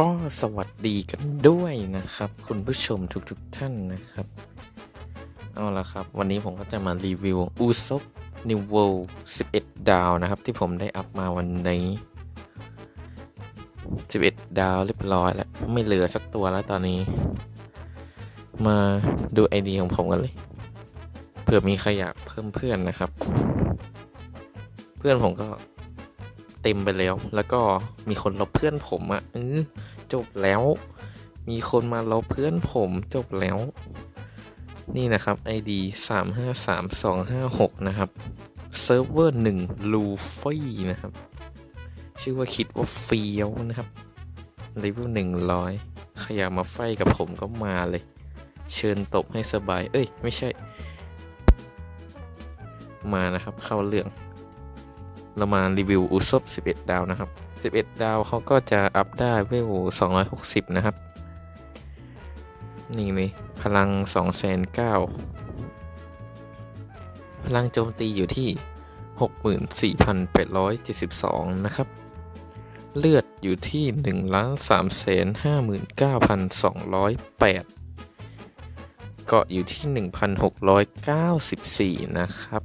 ก็สวัสดีกันด้วยนะครับ คุณผู้ชมทุกๆทท่านนะครับ เอาละครับ วันนี้ผมก็จะมารีวิวอูซบนิวเวล11 ดาวนะครับ ที่ผมได้อัพมาวันนี้ 11 ดาวเรียบร้อยแล้ว ไม่เหลือสักตัวแล้วตอนนี้ มาดูไอเดียของผมกันเลย เผื่อมีใครอยากเพิ่มเพื่อนนะครับ เพื่อนผมก็ เต็มไปแล้ว แล้วก็มีคนลบเพื่อนผมอะ่ะเออจบแล้ว มีคนมาลบเพื่อนผมจบแล้ว นี่นะครับ ID 3 5 3 2 5 6 นะครับเซิร์ฟเวอร์1ลูฟี่นะครับ ชื่อว่าคิดว่าเฟียวนะครับเลเวล100ใครอยากมาไฟกับผมก็มาเลย เชิญตบให้สบาย เอ้ย ไม่ใช่ มานะครับ เข้าเรื่อง เรามารีวิวอุซบ11 ดาวนะครับ 11 ดาวเขาก็จะอัพได้เวล260 นะครับ นี่เลยพลัง209พลังโจมตีอยู่ที่ 64,872 นะครับ เลือดอยู่ที่1ล้าน3 59,208 เกาะอยู่ที่ 1,694 นะครับ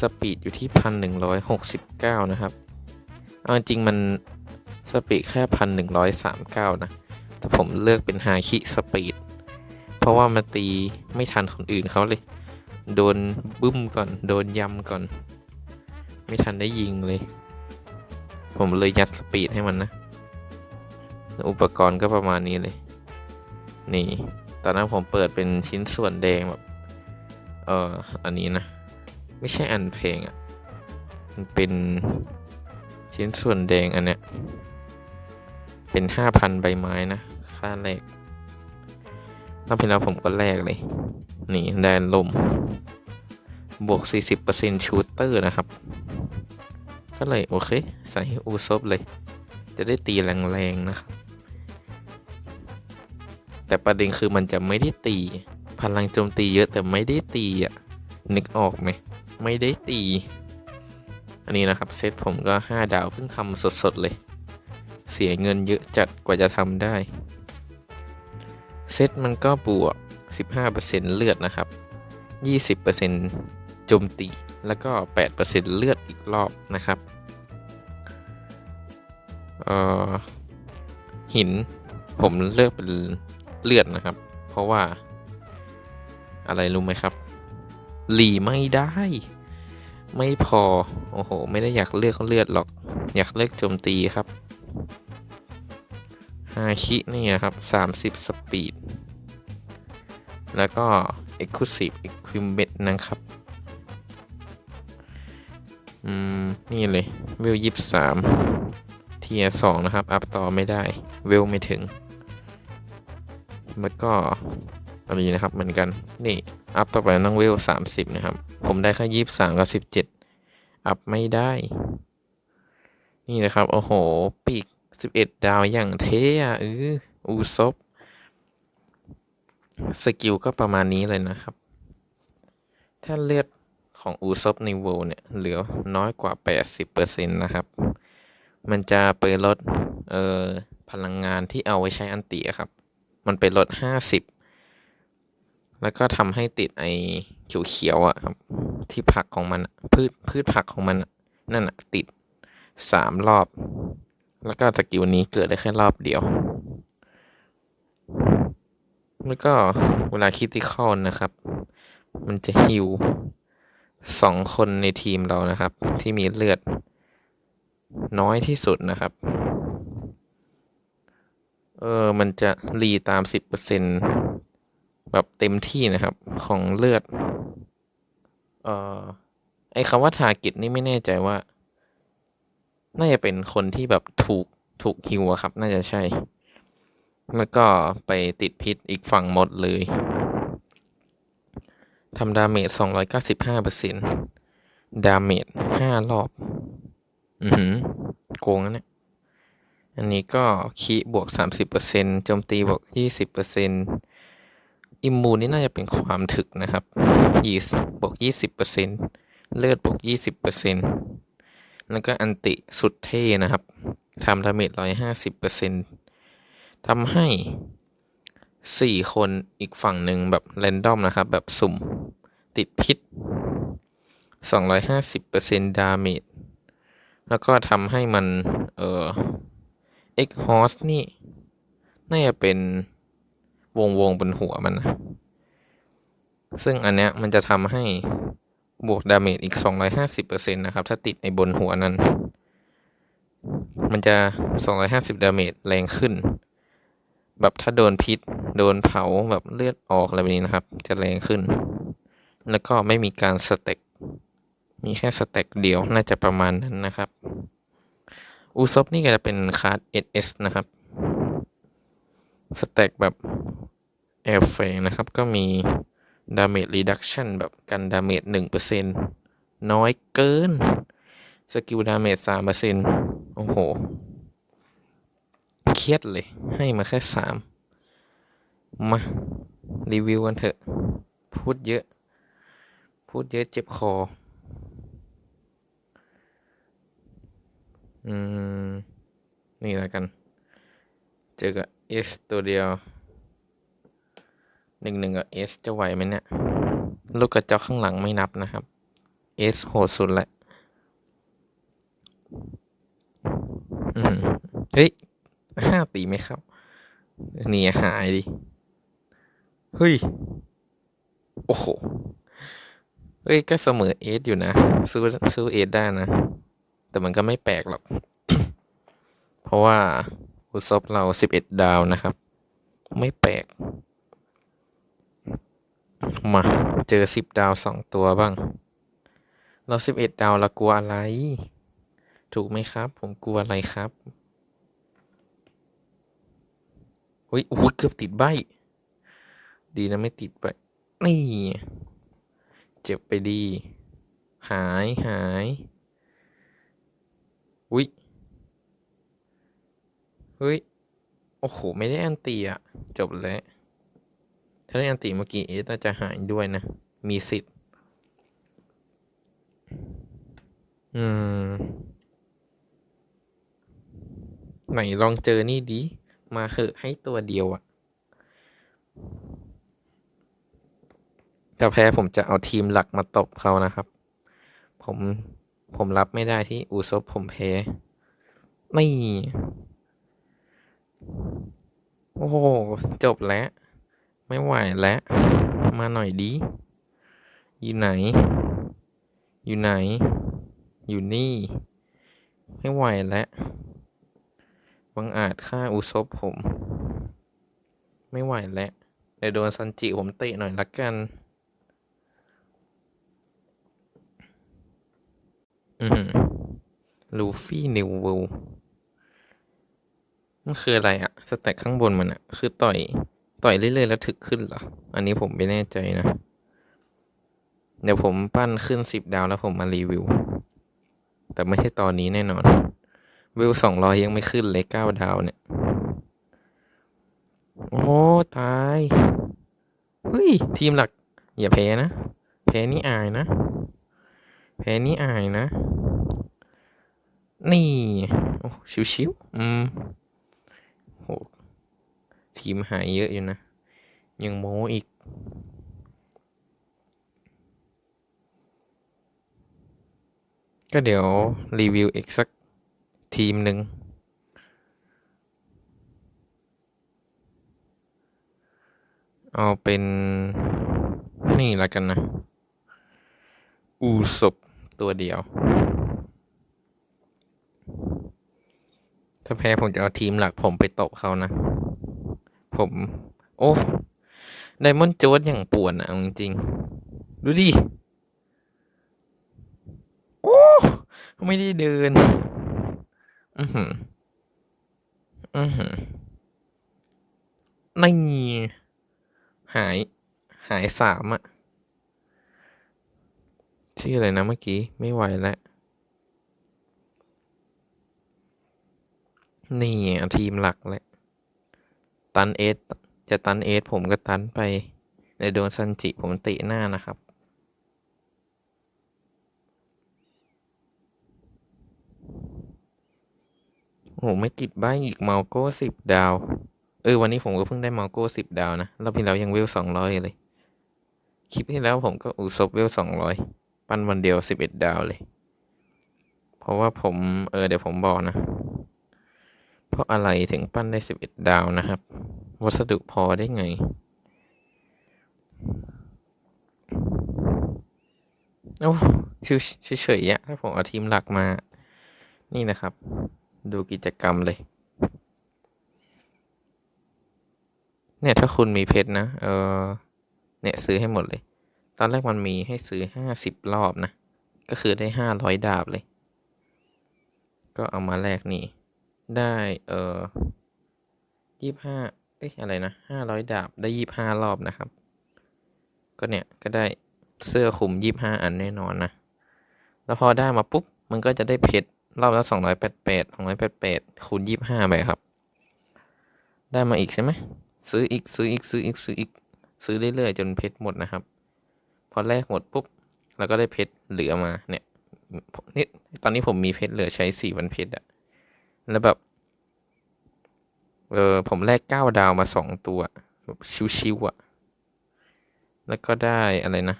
สปีดอยู่ที่พันหนึ่งร้อยหกสิบเก้านะครับ เอาจริงมันสปีดแค่พันหนึ่งร้อยสามเก้านะ แต่ผมเลือกเป็นฮาคิสปีด เพราะว่ามาตีไม่ทันคนอื่นเขาเลย โดนบึ้มก่อน โดนยำก่อน ไม่ทันได้ยิงเลย ผมเลยยัดสปีดให้มันนะ อุปกรณ์ก็ประมาณนี้เลย นี่ ตอนนั้นผมเปิดเป็นชิ้นส่วนแดงแบบ เอออันนี้นะ ไม่ใช่อันเพลงอะ่ะ มันเป็นชิ้นส่วนแดงอันเนี้ย เป็นห้าพันใบไม้นะ ค่าแรกรอบที่แล้วผมก็แลกเลย นี่ได้ลม บวก 40%ชูเตอร์นะครับ ก็เลยโอเค ใส่อูซบเลย จะได้ตีแรงๆนะครับ แต่ประเด็นคือมันจะไม่ได้ตี พลังโจมตีเยอะแต่ไม่ได้ตีอะนึกออกไหม ไม่ได้ตี อันนี้นะครับเซตผมก็ 5 ดาวเพิ่งทำสดๆเลย เสียเงินเยอะจัดกว่าจะทำได้ เซตมันก็บวก 15%เลือดนะครับ 20%โจมตี แล้วก็ 8%เลือดอีกรอบนะครับเอ่อหินผมเลือกเป็นเลือดนะครับ เพราะว่าอะไรรู้ไหมครับ หลีไม่ได้ ไม่พอ โอ้โห ไม่ได้อยากเลือกเลือดหรอก อยากเลือกโจมตีครับฮาคินี่นะครับ 30 สปีด แล้วก็ Exclusive Equipment นะครับ อืม นี่เลย เวลยี่สามเทียสองนะครับ อัพต่อไม่ได้ เวลไม่ถึงแล้วก็อันนี้นะครับเหมือนกัน นี่ อัพต่อไปต้องเวลสามสิบนะครับ ผมได้แค่ยี่สิบสามกับสิบเจ็ดอัพไม่ได้ นี่นะครับ โอ้โห ปีกสิบเอ็ดดาวอย่างเท่อะเอออูซบสกิลก็ประมาณนี้เลยนะครับ ถ้าเลือดของอูซบในเวลเนี่ย เหลือน้อยกว่า 80%นะครับ มันจะไปลดเอ่อพลังงานที่เอาไว้ใช้อันตีครับ มันไปลด 50 แล้วก็ทำให้ติดไอเขียวๆอะครับ ที่ผักของมันพืชพืชผักของมันนั่นอะติดสามรอบ แล้วก็สกิลนี้เกิดได้แค่รอบเดียว แล้วก็เวลาคิติคอลนะครับ มันจะฮิวสองคนในทีมเรานะครับ ที่มีเลือดน้อยที่สุดนะครับ เออ มันจะรีตามสิบเปอร์เซ็น แบบเต็มที่นะครับของเลือด เอ่อ ไอคำว่าทาเก็ตนี่ไม่แน่ใจว่า น่าจะเป็นคนที่แบบถูกถูกฮิวอะครับ น่าจะใช่ แล้วก็ไปติดพิษอีกฝั่งหมดเลยทำดาเมจ295%ดาเมจ5รอบ อือหือ โกงนะเนี่ยอันนี้ก็คีบวก 30%โจมตีบวก 20% อิมมูนนี่น่าจะเป็นความถึกนะครับยี่บวก20%เลือดบวก20%แล้วก็อันติสุดเท่นะครับทำดาเมจ150%ทำให้สี่คนอีกฝั่งหนึ่งแบบแรนดอมนะครับ แบบสุ่มติดพิษ250%ดาเมจแล้วก็ทำให้มัน เอ่อ X host นี่ น่าจะเป็น วงวงบนหัวมันนะซึ่งอันเนี้ยมันจะทำให้บวกดาเมจอีก 250%นะครับ ถ้าติดในบนหัวนั้น มันจะ 250 ดาเมจแรงขึ้น แบบถ้าโดนพิษ โดนเผาแบบเลือดออกอะไรแบบนี้นะครับ จะแรงขึ้น แล้วก็ไม่มีการสเต็ก มีแค่สเต็กเดียวน่าจะประมาณนั้นนะครับ อูซบนี่ก็จะเป็นคาร์ด SS นะครับ สเต็กแบบแอร์เฟนะครับ ก็มีดาเมจรีดักชันแบบกันดาเมจ1%น้อยเกิน สกิลดาเมจ3%โอ้โห เครียดเลย ให้มาแค่สามมา รีวิวกันเถอะ พูดเยอะ พูดเยอะเจ็บคอ อืม นี่แล้วกัน เจอกับ S ตัวเดียวหนึ่งหนึ่งกับ S จะไหวไหมเนี่ย ลูกกระจอกข้างหลังไม่นับนะครับ S โหดสุดแหละอืมเฮ้ยห้าตีไหมครับ นี่หายดิ เฮ้ย โอ้โห เฮ้ย ก็เสมอเอสอยู่นะ ซื้อซื้อเอสได้นะ แต่มันก็ไม่แปลกหรอก เพราะว่า อุซบเราสิบเอ็ดดาวนะครับ ไม่แปลก มา เจอสิบดาวสองตัวบ้าง เราสิบเอ็ดดาวเรากลัวอะไร ถูกไหมครับ ผมกลัวอะไรครับอุ้ยโอ้เกือบติดใบ ดีนะไม่ติดใบนี่ เจ็บไปดี หายหาย อุ้ย เฮ้ย โอ้โห ไม่ได้อันตีอะจบแล้ว ถ้าได้อันตีเมื่อกี้เอสน่าจะหายด้วยนะ มีสิทธิ์ อืม ไหนลองเจอนี่ดี มาเหอะให้ตัวเดียวอะถ้าแพ้ผมจะเอาทีมหลักมาตบเขานะครับ ผมผมรับไม่ได้ที่อูซบผมแพ้ ไม่ โอ้โห จบแล้ว ไม่ไหวแล้ว มาหน่อยดี อยู่ไหน อยู่ไหน อยู่นี่ ไม่ไหวแล้วบังอาจฆ่าอุซบผม ไม่ไหวแล้วเดี๋ยวโดนซันจิผมเตะหน่อยละกัน อืมลูฟี่นิวเวล มันคืออะไรอะสแต็กข้างบนมันอะคือต่อยต่อยเรื่อยๆแล้วถึกขึ้นเหรอ อันนี้ผมไม่แน่ใจนะ เดี๋ยวผมปั้นขึ้นสิบดาวแล้วผมมารีวิว แต่ไม่ใช่ตอนนี้แน่นอน วิวสองร้อยยังไม่ขึ้นเลยเก้าดาวเนี่ย โอ้ตายเฮ้ยทีมหลัก อย่าแพ้นะ แพ้นี่อายนะ แพ้นี่อายนะ นี่ โอ้ชิวๆอืม ทีมหายเยอะอยู่นะ ยังโม้อีก ก็เดี๋ยว รีวิวอีกสักทีมหนึ่งเอาเป็น นี่ละกันนะ อูศบตัวเดียว ถ้าแพ้ผมจะเอาทีมหลักผมไปตบเขานะ ผม โอ้ไดมอนด์โจ๊ดอย่างป่วนอะจริงๆดูดิ โอ้ ไม่ได้เดิน อือหือ อือหือนี่หาย หายสามอะชื่ออะไรนะเมื่อกี้ ไม่ไหวแล้วนี่ทีมหลักแหละ ตันเอสจะตันเอสผมก็ตันไปในโดนซันจิผมตะหน้านะครับ โอ้ไม่ติดบ้างอีกเมาโก้สิบดาว เออ วันนี้ผมก็เพิ่งได้มาโก้สิบดาวนะรอบที่แล้วยังเวลสองร้อยเลย คลิปที่แล้วผมก็อุซบเวลสองร้อยปั้นวันเดียวสิบเอ็ดดาวเลย เพราะว่าผม เออ เดี๋ยวผมบอกนะ เพราะอะไรถึงปั้นได้สิบเอ็ดดาวนะครับ วัสดุพอได้ไง โอ้ชิวเฉยๆอะถ้าผมเอาทีมหลักมา นี่นะครับ ดูกิจกรรมเลย เนี่ยถ้าคุณมีเพชรนะ เออเนี่ยซื้อให้หมดเลย ตอนแรกมันมีให้ซื้อห้าสิบรอบนะ ก็คือได้ห้าร้อยดาบเลย ก็เอามาแลกนี่ ได้เออยี่ห้าเอ้ยอะไรนะห้าร้อยดาบได้ยี่ห้ารอบนะครับ ก็เนี่ยก็ได้เสื้อคลุมยี่ห้าอันแน่นอนนะ แล้วพอได้มาปุ๊บ มันก็จะได้เพชรรอบละสองร้อยแปดแปดสองร้อยแปดแปดคูณยี่ห้าไปครับ ได้มาอีกใช่ไหมซื้ออีกซื้ออีกซื้ออีกซื้ออีกซื้อเรื่อยๆจนเพชรหมดนะครับ พอแลกหมดปุ๊บเราก็ได้เพชรเหลือมาเนี่ยนี่ตอนนี้ผมมีเพชรเหลือใช้สี่วันเพชรอะ แล้วแบบ เออผมแลกเก้าดาวมาสองตัว แบบชิวๆอะแล้วก็ได้อะไรนะ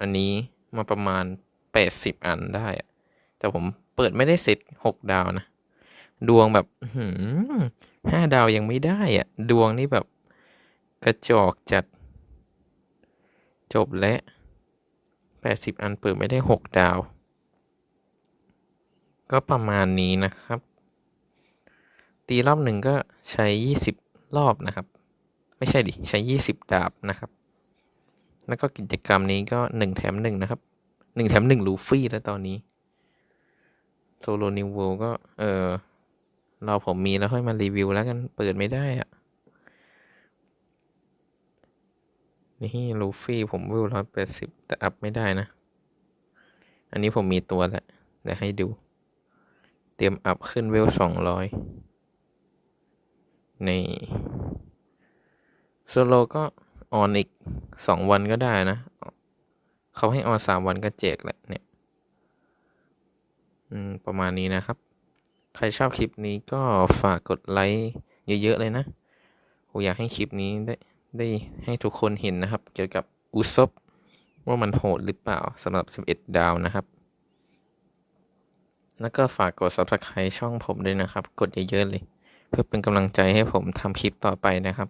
อันนี้มาประมาณแปดสิบอันได้อะแต่ผมเปิดไม่ได้เสร็จหกดาวนะ ดวงแบบหืห้าดาวยังไม่ได้อะดวงนี่แบบกระจอกจัด จบและแปดสิบอันเปิดไม่ได้หกดาว ก็ประมาณนี้นะครับ ตีรอบหนึ่งก็ใช้ยี่สิบรอบนะครับ ไม่ใช่ดิใช้ยี่สิบดาบนะครับ แล้วก็กิจกรรมนี้ก็หนึ่งแถมหนึ่งนะครับหนึ่งแถมหนึ่งลูฟี่แล้วตอนนี้โซโลนิวโวก็ เออเราผมมีแล้วค่อยมารีวิวแล้วกันเปิดไม่ได้อะนี่ลูฟี่ผมวิวร้อยแปดสิบแต่อัพไม่ได้นะ อันนี้ผมมีตัวแล้วเดี๋ยวให้ดู เตรียมอัพขึ้นเวลสองร้อย นี่โซโลก็ออนอีกสองวันก็ได้นะ เขาให้ออนสามวันก็แจกแหละเนี่ยประมาณนี้นะครับ ใครชอบคลิปนี้ก็ฝากกดไลค์เยอะ ๆ เลยนะผมอยากให้คลิปนี้ได้ได้ให้ทุกคนเห็นนะครับ เกี่ยวกับอุซบว่ามันโหดหรือเปล่าสำหรับ 11 ดาวนะครับ แล้วก็ฝากกด subscribe ช่องผมด้วยนะครับ กดเยอะ ๆ เลย เพื่อเป็นกำลังใจให้ผมทำคลิปต่อไปนะครับ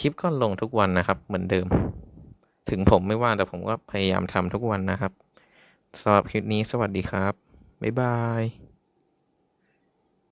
คลิปก็ลงทุกวันนะครับ เหมือนเดิม ถึงผมไม่ว่างแต่ผมก็พยายามทำทุกวันนะครับสำหรับคลิปนี้สวัสดีครับ บ๊ายบาย